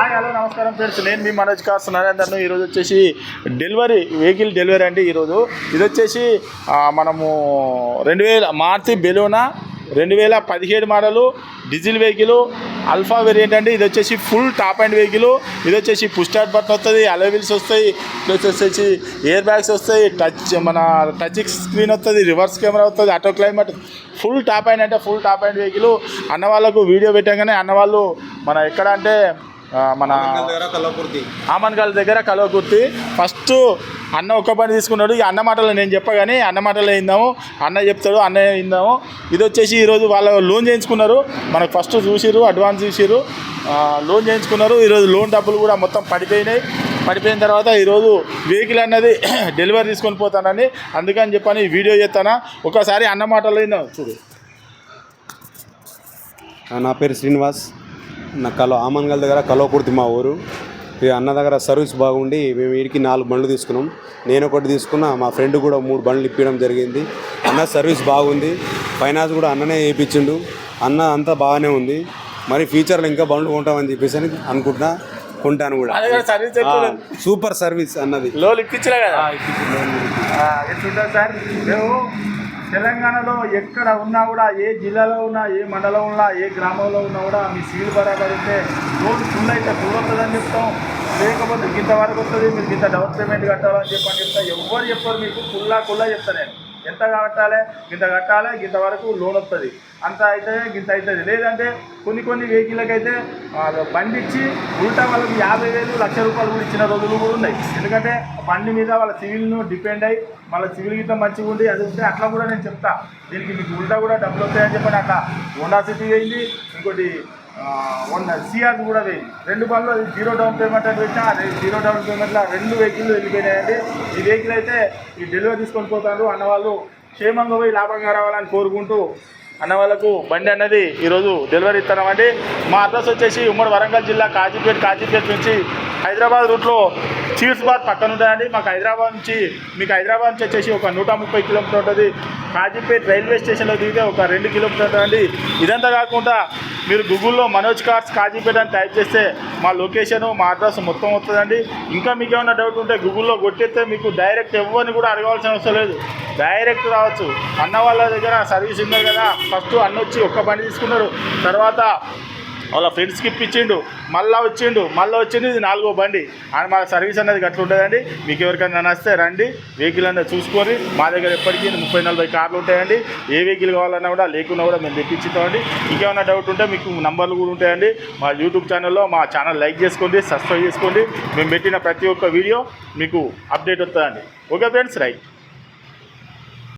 Hi hello నమస్కారం friends. నేను మీ Manoj cars నరేందర్ను ఈరోజు వచ్చేసి డెలివరీ వెహికల్ డెలివరీ అండి ఈరోజు. ఇది వచ్చేసి మనము రెండు వేల మార్చి బెలూనా రెండు వేల పదిహేడు model diesel vehicle alpha variant అండి. ఇది వచ్చేసి ఫుల్ టాప్ అండ్ వెహికల్. ఇది వచ్చేసి పుస్టార్ట్ బటన్ వస్తుంది అలవిల్స్ వస్తాయి ప్లస్ వచ్చేసి ఎయిర్ బ్యాగ్స్ వస్తాయి టచ్ మన టచ్ స్క్రీన్ వస్తుంది రివర్స్ కెమెరా వస్తుంది auto climate full top end అంటే ఫుల్ టాప్ అండ్ వెహికల్. అన్న వాళ్ళకు వీడియో పెట్టగానే అన్న వాళ్ళు మన ఎక్కడ అంటే మన ఆమన్గాల్ దగ్గర కలవకుర్తి. ఫస్ట్ అన్న ఒక్క పని తీసుకున్నాడు. ఈ అన్న మాటలు నేను చెప్పగానే అన్న మాటలు ఇందాము అన్న చెప్తాడు అన్న ఇందాము ఇది వచ్చేసి ఈరోజు వాళ్ళ లోన్ చేయించుకున్నారు. మనకు ఫస్ట్ చూసిరు అడ్వాన్స్ చూసిరు లోన్ చేయించుకున్నారు. ఈరోజు లోన్ డబ్బులు కూడా మొత్తం పడిపోయినాయి. పడిపోయిన తర్వాత ఈరోజు వెహికల్ అన్నది డెలివరీ తీసుకొని పోతానని అందుకని చెప్పని ఈ వీడియో చేస్తానా. ఒకసారి అన్న మాటలు విన్నాం చూడు. నా పేరు శ్రీనివాస్. నా కలో ఆమన్గల్ దగ్గర కలవకుర్తి మా ఊరు. ఈ అన్న దగ్గర సర్వీస్ బాగుండి మేము వీడికి నాలుగు బండ్లు తీసుకున్నాం. నేను ఒకటి తీసుకున్నా మా ఫ్రెండ్ కూడా మూడు బండ్లు ఇప్పించడం జరిగింది. అన్న సర్వీస్ బాగుంది ఫైనాన్స్ కూడా అన్ననే వేయించిండు అన్న అంతా బాగానే ఉంది. మరి ఫ్యూచర్లో ఇంకా బండ్లు కొంటామని చెప్పేసి అని అనుకుంటున్నా కొంటాను కూడా. సూపర్ సర్వీస్ అన్నది. లోన్ ఇప్పించలే కదా? సార్. తెలంగాణలో ఎక్కడ ఉన్నా కూడా ఏ జిల్లాలో ఉన్నా ఏ మండలం ఉన్నా ఏ గ్రామంలో ఉన్నా కూడా మీ సీల్ బరాబర్ రోడ్డు ఫుల్ అయితే ఫుల్ చెప్తాం. లేకపోతే ఇంత వరకు వస్తుంది మీరు ఇంత డౌన్ పేమెంట్ కట్టాలని చెప్పని చెప్తా. ఎవరు చెప్పారు మీకు కుల్లా కుల్లా చెప్తా నేను. ఎంత కట్టాలి? ఇంత కట్టాలి ఇంత వరకు లోన్ వస్తుంది. అంత అయితే ఇంత అవుతుంది లేదంటే కొన్ని కొన్ని వెహికల్కి అయితే బండి ఇచ్చి ఉల్టా వాళ్ళకి యాభై వేలు లక్ష రూపాయలు కూడా ఇచ్చిన రోజులు కూడా ఉన్నాయి. ఎందుకంటే ఆ బండి మీద వాళ్ళ సివిల్ను డిపెండ్ అయ్యి వాళ్ళ సివిల్ గిట్ట మంచిగా ఉండి అది ఉంటే అట్లా కూడా నేను చెప్తా. దీనికి మీకు ఉల్టా కూడా డబ్బులు వస్తాయని చెప్పండి అట్లా హోండా సిటీ అయింది ఇంకోటి మొన్న సిఆర్ కూడా వేయింది రెండు బండ్లు అది జీరో డౌన్ పేమెంట్ అని పెట్టినా అదే జీరో డౌన్ పేమెంట్లో రెండు వెహికల్ వెళ్ళిపోయినాయండి. ఈ వెహికల్ అయితే ఈ డెలివరీ తీసుకొని పోతారు. అన్న వాళ్ళు క్షేమంగా పోయి లాభంగా రావాలని కోరుకుంటూ అన్న వాళ్ళకు బండి అన్నది ఈరోజు డెలివరీ ఇస్తున్నామండి. మా అడ్రస్ వచ్చేసి ఉమ్మడి వరంగల్ జిల్లా కాజీపేట్ కాజీపేట్ నుంచి హైదరాబాద్ రూట్లో చీర్స్బాద్ పక్కన ఉంటుందండి మాకు హైదరాబాద్ నుంచి మీకు హైదరాబాద్ నుంచి వచ్చేసి ఒక నూట ముప్పై కిలోమీటర్ ఉంటుంది. కాజీపేట్ రైల్వే స్టేషన్లో దిగితే ఒక రెండు కిలోమీటర్ ఉంటుందండి ఇదంతా కాకుండా మీరు గూగుల్లో మనోజ్ కార్స్ కాజీపేట అని టైప్ చేస్తే మా లొకేషను మా అడ్రస్ మొత్తం వస్తుందండి. ఇంకా మీకు ఏమైనా డౌట్ ఉంటే గూగుల్లో కొట్టేస్తే మీకు డైరెక్ట్ ఎవరిని కూడా అడగాల్సిన అవసరం లేదు. డైరెక్ట్ రావచ్చు. అన్న వాళ్ళ దగ్గర సర్వీస్ ఉన్నారు కదా. ఫస్ట్ అన్న వచ్చి ఒక్క బండి తీసుకున్నాడు తర్వాత వాళ్ళ ఫ్రెండ్స్కి ఇప్పించిండు. మళ్ళీ వచ్చిండు. మళ్ళీ వచ్చింది ఇది నాలుగో బండి. అని మా సర్వీస్ అనేది గట్ల ఉంటుందండి. మీకు ఎవరికైనా నచ్చితే రండి. వెహికల్ అనేది చూసుకొని మా దగ్గర ఎప్పటికీ ముప్పై నలభై కార్లు ఉంటాయండి. ఏ వెహికల్ కావాలన్నా కూడా లేకున్నా కూడా మేము తెప్పించుతామండి. ఇంకేమైనా డౌట్ ఉంటే మీకు నంబర్లు కూడా ఉంటాయండి. మా యూట్యూబ్ ఛానల్లో మా ఛానల్ లైక్ చేసుకోండి సబ్స్క్రైబ్ చేసుకోండి. మేము పెట్టిన ప్రతి ఒక్క వీడియో మీకు అప్డేట్ వస్తుందండి. Okay friends right